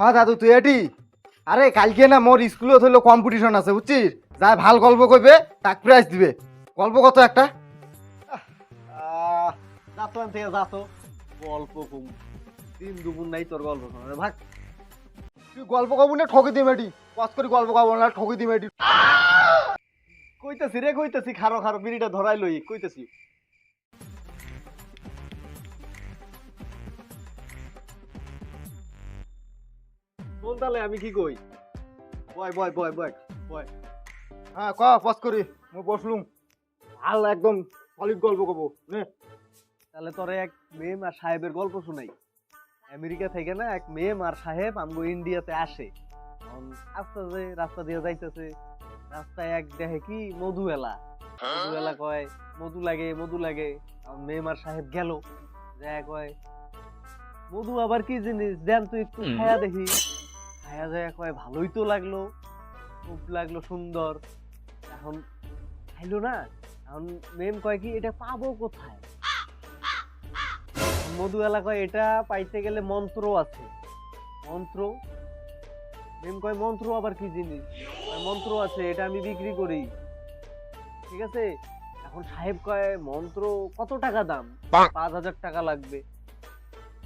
হ্যাঁ দাদু তুই এটি। আরে কালকে না মোর স্কুলে হইল কম্পিটিশন আছে বুঝছিস? যা ভালো গল্প কইবে তাক প্রাইজ দিবে। গল্প কত একটা? আহ, যা তো আন থেকে যা গল্প কম। দিন দুপুর নাই তোর গল্প শোনা ভাগ। তুই গল্প কব না ঠকি দিম এটি। কস করে গল্প কব না ঠকি দিম এটি। কইতেছি রে কইতেছি। খারো খারো বিড়িটা ধরাই লই কইতেছি। শোন তাহলে আমি কি কই? বয় বয় বয় বয় বয়। হ্যাঁ ক পস করি। মই বসলুম। ভালো একদম সলিড গল্প কব নে? তাহলে তোরে এক মেম আর সাহেবের গল্প শুনাই। আমেরিকা থেকে না এক মেম আর সাহেব আমগো ইন্ডিয়াতে আসে। আস্তে আস্তে রাস্তা দিয়ে যাইতেছে। রাস্তায় এক দেখে কি? মধু এলা মধু এলা কয় মধু লাগে মধু লাগে। মেম আর সাহেব গেল। যায় কয় মধু আবার কি জিনিস? দেন তুই একটু খায়া দেখি। খায়া যায় কয় ভালোই তো লাগল খুব লাগল সুন্দর। এখন খাইলো না এখন মেম কয় কি এটা পাবো কোথায়? মধু এলাকায় এটা পাইতে গেলে মন্ত্র আছে। মন্ত্র? মেম কয় মন্ত্র আবার কি জিনিস? মন্ত্র আছে এটা আমি বিক্রি করি। ঠিক আছে? এখন সাহেব কয় মন্ত্র কত টাকা দাম? পাঁচ হাজার টাকা লাগবে।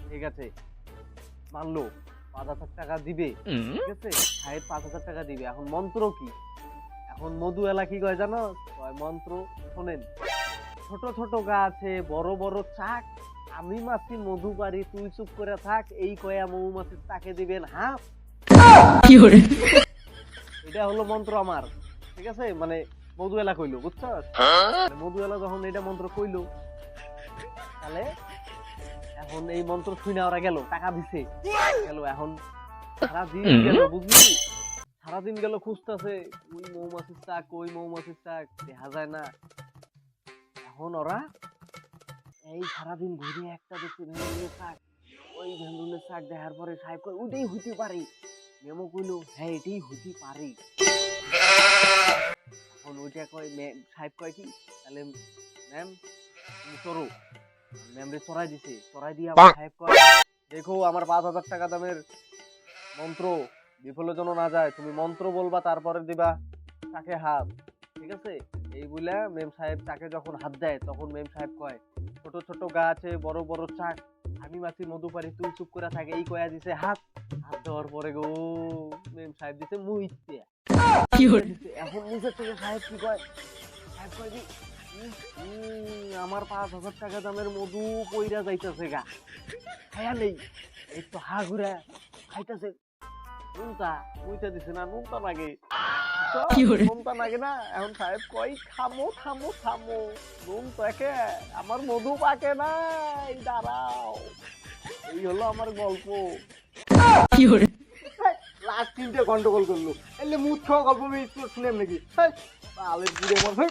ঠিক আছে? মানলো। পাঁচ হাজার টাকা দিবে ঠিক আছে? সাহেব পাঁচ হাজার টাকা দিবে। এখন মন্ত্র কি? এখন মধু এলা কি কয় জানো? কয় মন্ত্র? শোনেন ছোট ছোট গাছে বড় বড় চাক আমি মাছি মধু পারি তুই চুপ করে থাক এই কয়া মৌমাছির তাকে দিবেন হাফ এটা হলো মন্ত্র আমার ঠিক আছে? মানে মধু এলা কইলো বুঝছ মধু এলা যখন এটা মন্ত্র কইলো তাহলে এখন এই মন্ত্র শুনে ওরা গেল টাকা দিছে। গেল এখন। সারাদিন গেল বুঝলি? সারাদিন গেল খুঁজতেছে ওই মৌমাছির চাক ওই মৌমাছির চাক দেখা যায় না। এখন ওরা এই সারাদিন ঘুরে একটা দেখছে ভেন্ডুলের শাক। ওই ভেন্ডুলের শাক দেখার পরে সাহেব কয় ওইটাই হইতে পারে। মেমো কইলো হ্যাঁ এটাই হইতে পারে। এখন ওইটা কয় সাহেব কয় কি তাহলে ম্যাম তুমি চড়ো চড়াই দিছে চড়াই দিয়ে সাহেব কয় দেখো আমার পাঁচ হাজার টাকা দামের মন্ত্র বিফলে যেন না যায়। তুমি মন্ত্র বলবা তারপরে দিবা তাকে হাত। ঠিক আছে? এই বলে মেম সাহেব তাকে যখন হাত দেয় তখন মেম সাহেব কয় ছোট ছোট গাছে বড় বড় চাক আমি মাছি মধু পারি তুই চুপ করে থাকে। এই কয়া দিছে হাত। হাত দেওয়ার পরে গো মেম সাহেব দিছে মুইতে এখন নিচের থেকে সাহেব কি কয়? সাহেব কয় আমার পাঁচ হাজার টাকা দামের মধু পইরা যাইতেছে গা। খায়া নেই এই তো হা ঘুরা খাইতেছে। নুনটা মুইতে দিছে না নুনটা লাগে। নুনটা লাগে না এখন সাহেব কই থামো থামো থামো নুন একে আমার মধু পাকে নাই দাঁড়াও। এই হলো আমার গল্প। লাস্ট তিনটে গন্ডগোল করল। এলে মুখ খাওয়া গল্প আমি শুনেম নাকি? বুড়ে মন হেই।